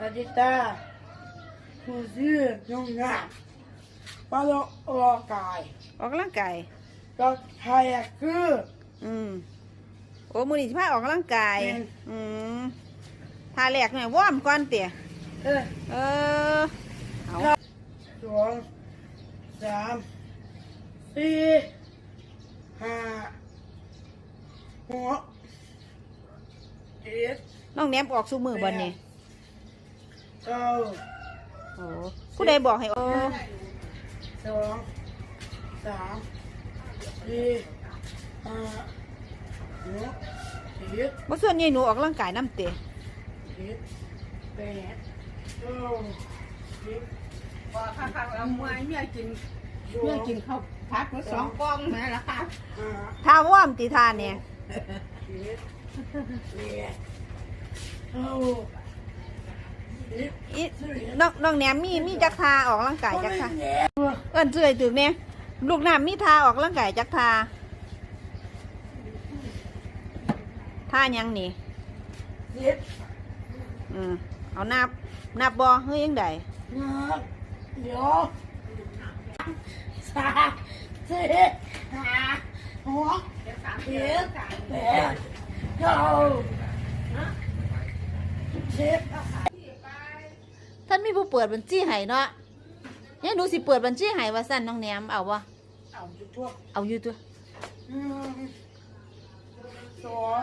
a dieta cozinha de um gato. Para o local. ออกกำลังกาย Para o อืม โอ้มือนี่สิาออกกำลังกายอืมทาแหลกหน่อยวอมก้อนเตี่ย É, เออ เอา dois, três, e há um, três, น้องแหนมออกสู้มือบ่เนี่ย เก้าโอ้ผู้ใดบอกให้โอ้สองสามสี่ห้าหกเจ็ดบ่ส่วนใหญ่หนูออกกำลังกายน้ำเตี๋ยเจ็ดแปดเก้าสิบว่าค่ะค่ะเอามวยเมียกินเมียกินข้าวผัดมาสองกล่องแม่ละค่ะห้าทาวอร์มติทาเนี่ยเจ็ดแปดเก้าสิบ อีน้องน้องแหนมมีมีจักทาออกกำลังกายจักทาเอิ้นเสื่อยตึกเนี่ยลูกน้ำมีทาออกกำลังกายจักทาท่ายังนี่อืมเอานับนับบ่เฮ้ยยังไดเดี๋ยวสามสี่ห้าหกเจ็ดแปดเก้าสิบ ท่านมีผู้เปิดบัญชีให้เนาะเนี่ยหนูสิเปิดบัญชีให้ว่าสั่นน้องแหนมเอาบ่เอาจุดทั่วเอาอยู่ตัวหนึ่งสอง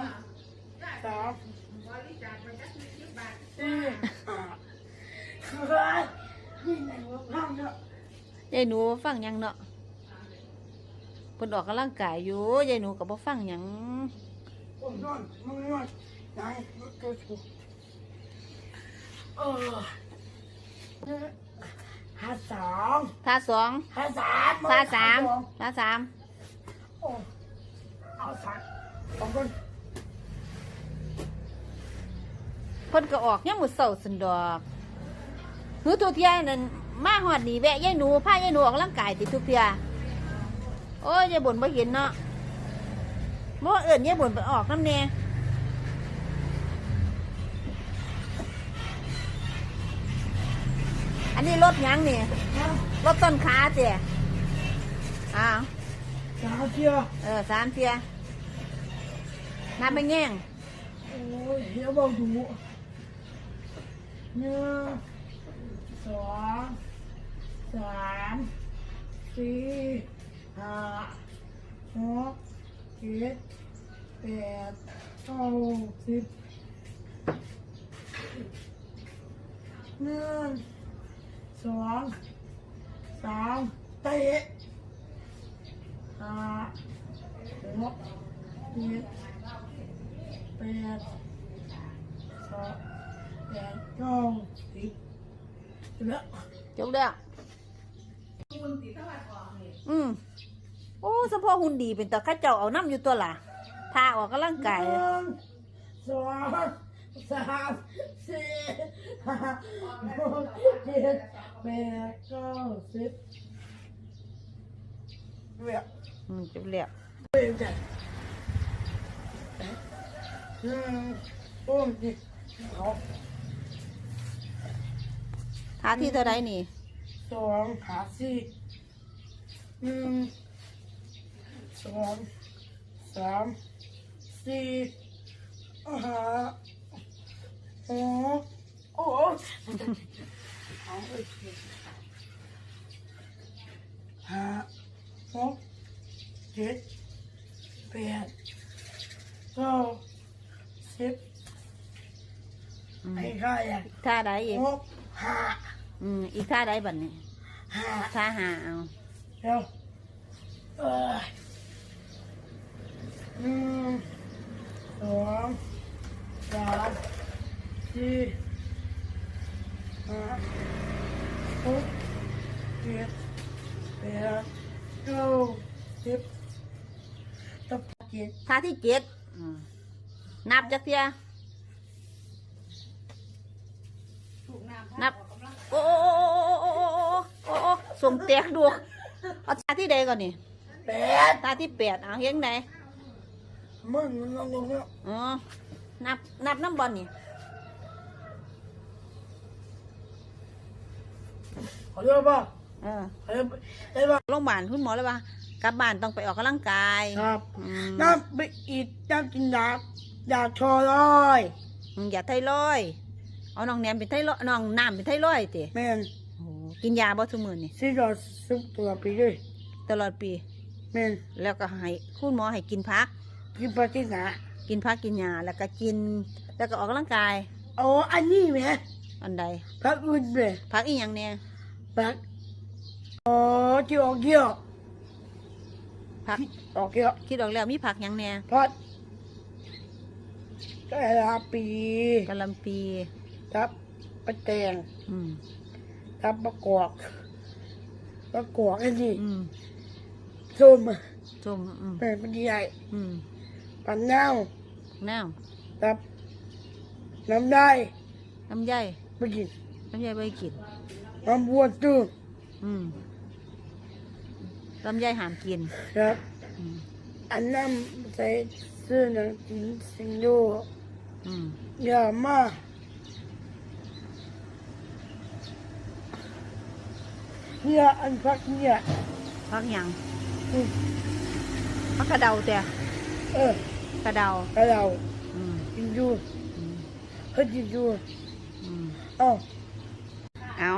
สามสี่ห้าเฮ้ยนี่ไหนวะห้องเนาะยายหนูบ่ฟังหยังเนาะเพิ่นออกกำลังกายอยู่ยายหนูก็บ่ฟังหยังโอ้ยนอนมึงนอนไหนตัวถูกเออ ห้าสองท่าสองห้าสามท่าสามองท่าสามโอ้เอาสามสองคนเพิ่นก็ออกยามมื้อเช้าซั่นดอกหือทุกเที่ยนั่นมาฮอดนี่แวะยายหนูพายายหนูออกกำลังกายติทุกเที่ยโอ้ยยายบ่นบ่เห็นเนาะบ่เอิ้นยายบ่นไปออกนำแน่ อันนี้รถหยังนี่รถต้นขาเจ้อ้าวสามเที่ยวเออสามเทียน้ำไปแง่งโอ้ยเฮียบอกดูหนึ่งสองสามสี่ห้าหกเจ็ดแปดเก้าสิบหนึ่ง สองสามเตะห้าหกเจ็ดแปดสองแปดเก้าสิบจบแล้วจบแล้วอืมโอ้สมพอหุ่นดีเป็นตาข้าเจ้าเอาน้ำอยู่ตัวล่ะพาออกกำลังกายหนึ่งสอง สามสี่ห้าหกเจ็ดแปดเก้าสิบเรียบอืมจบแล้วเรียบจัดหนึ่งโอ้ยนี่เขาท่าที่เท่าไรนี่สองขาสี่หนึ่งสองสามสี่ห้าหกโอ้ยเอาไปห้าหกเจ็ดแปดเก้า สิบอืมไอ้ข้าอยากท่าใดอีกหกห้าอืมอีกท่าใดบัดนี้ห้าท่าหาเอาเร็วเออหนึ่งสองสามสี่ห้าหกเจ็ดแปดเก้าสิบตับเจ็ดท่าที่เจ็ดอืม นับจักเทียนับ โอ้โอ้โอ้โอ้โอ้โอ้สมแตกดวงเอาตาที่ใดก่อนนี่แปดตาที่แปดเอาเฮีงไหนมึงงงงอ๋อนับนับน้ำบอลนี่ขอโทษป่ะเออเอโทษได้ป่ะโรงพยาบาลคุณหมอเลยป่ะกลับบ้านต้องไปออกกำลังกาย ครับน้ำไปอีกน้ำกินยา ยาชอร้อยอืมอย่าไทรอยด์เอาน้องแหนมเป็นไทรอยด์น้องน้ำเป็นไทรอยด์ติแม่นโอ้กินยาบ่ทุกมื้อนี่ซีดอซุปตัวไปเลยตลอดปี แม่นแล้วก็ให้คุณหมอให้กินพัก กินปลาที่หนากินพักกินยาแล้วก็กิน แล้วก็ออกกำลังกายเอาอันนี้ไหมอันใดพักอื่นไหมพักอีหยังเนี่ยพักอ๋อที่ออกเกี่ยวพัก ออกเกี่ยวคิดออกแล้วมีพักหยังเนี่ยพัด ก็ลาปีกะหลำปีทับปลาแตงอืมทับประกอบประกอบอันนี้อืมส้มส้มอืมเป็นปลาใหญ่อืมปลาเน่าน้ทับน้ำได้ำน้ำใยไปกินน้ำใยใบกินน้ำบัวตื้ออืมลำไยหามกินครับอืม อันนั้นใส่เสื้อหนังจินสิงโดอืมอย่ามากเนี่ยอันพักเนี่ยพักหยังอืมพักกระเดาแต่เออกระเดาให้เราอืมกินดูอืมเฮ้ยกินดูอืมเอ้าเอา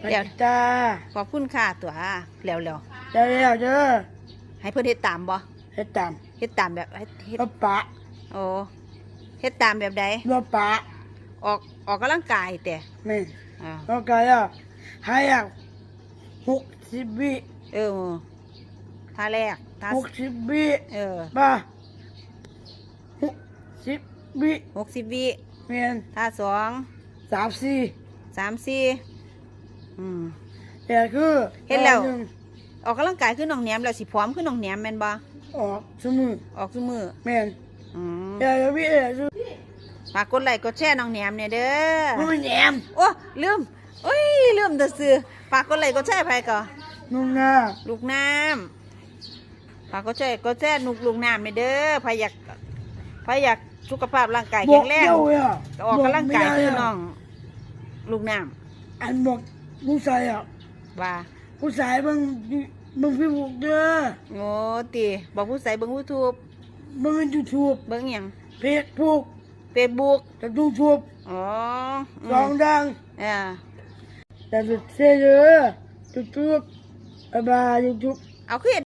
ไปเดี๋ยวจ้าขอบคุณค่ะตัวแล้วแล้วเดี๋ยวเดี๋ยวเด้อๆ ให้เพื่อนเฮ็ดตามบ่ให้ตามเฮ็ดตามแบบเฮ็ดเฮ็ดรถปะโอ้เฮ็ดตามแบบใดรถปะออกออกกำลังกายแต่แม่นอ่าแล้วก็อะให้อะหกสิบวิเออท่าแรกท่าหกสิบวิเออมาหกสิบวิหกสิบวิแม่นท่าสองสามสี่สามสี่อืมแต่คือเห็นแล้วต อหงออกกำลังกายขึ้นน้องแหนมแล้วสิพร้อมขึ้นน้องแหนมแม่นบ่ออกสมือออกซุมือแม่นอืมแต่ละวิแต่ละวิฝากกดไลค์กดแชร์น้องแหนมเนี่ยเด้อมันไม่แหนมโอ้ลืมโอ้ยลืมแต่ซื้อฝากกดไลค์กดแชร์ไปก่อนนุ่งหน้าลูกน้ำฝากกดแชร์กดแชร์นุกลูกน้ำเนี่ยเด้อพาอยากพาอยากสุขภาพร่างกายบแข็อกงแรงเดียวเลยอะก็ออกกำลังกายบไม่คือได้ะน้อง ลูกน้อันบอกผู้ชายอะำว่า ผู้ชายมึง มึงพี่บุกเด้อโง่ตีบอกผู้ใส่เบิ้งยูทูบมึงเป็นยูทูบเบิ้งหยังเพจพุกเฟซบุ๊กแต่ยูทูบอ๋ออืร้องมดังอ่าแต่สุดเสียเลยยูทูบบ๊ายบายยูทูบเอาขึ้น